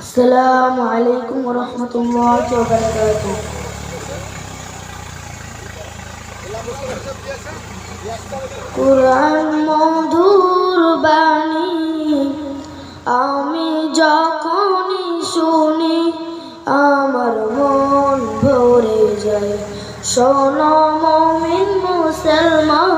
আসসালামু আলাইকুম রহমতুল্লাহ কোরআন মধুর বাণী, আমি যখনই শুনি, আমার মন ভরে যায়। শোনো মমিন মুসলমান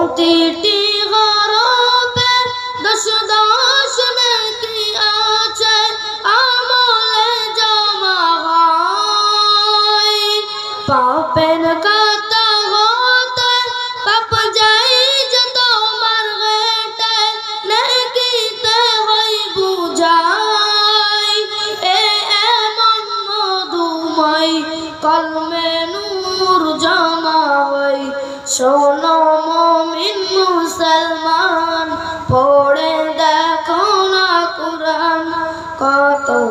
প্রতিটি গরবে দশ দশ নাকি আছে, আমলে জমা হয়। পাপের কথা হতে পাপ যাই যে তোমার গেটে, নাকিতে হই বুঝাই। এ এমন মধুময় কলমে নূর জমা হয় শোনো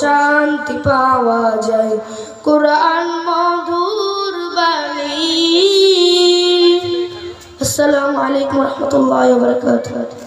শান্তি পাওয়া যায়। কোরআন মধুর বাণী। আসসালামু আলাইকুম রহমতুল্লাহ বরকাতুহ।